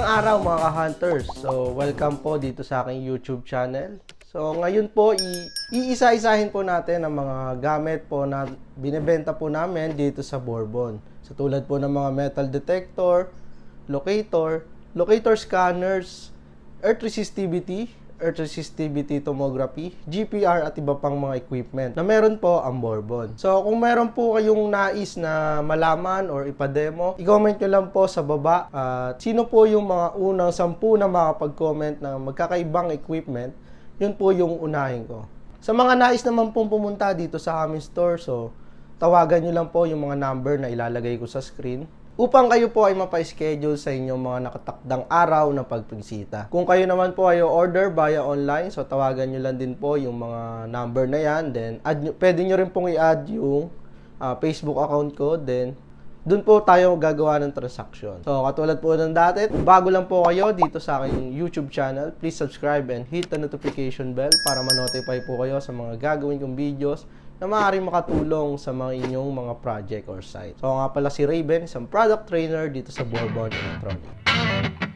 araw mga hunters So, welcome po dito sa aking YouTube channel. So, ngayon po, iisa-isahin po natin ang mga gamit po na binebenta po namin dito sa Bourbon. So, tulad po ng mga metal detector, locator, locator scanners, earth resistivity, earth resistivity tomography, GPR at iba pang mga equipment na meron po ang Bourbon. So kung meron po kayong nais na malaman or ipademo, i-comment nyo lang po sa baba at sino po yung mga unang sampu na makapag-comment na magkakaibang equipment, yun po yung unahin ko. Sa mga nais naman pong pumunta dito sa aming store, so tawagan nyo lang po yung mga number na ilalagay ko sa screen upang kayo po ay mapa-schedule sa inyong mga nakatakdang araw na pagpigsita. Kung kayo naman po ay order via online, so tawagan nyo lang din po yung mga number na yan. Then, add nyo, pwede nyo rin pong i-add yung ah, Facebook account ko. Then, doon po tayo gagawa ng transaction. So, katulad po ng dati, bago lang po kayo dito sa aking YouTube channel, please subscribe and hit the notification bell para ma-notify po kayo sa mga gagawin kong videos na maaaring makatulong sa mga inyong mga project or site. So, nga pala si Raven, isang product trainer dito sa Bourbon Electronics.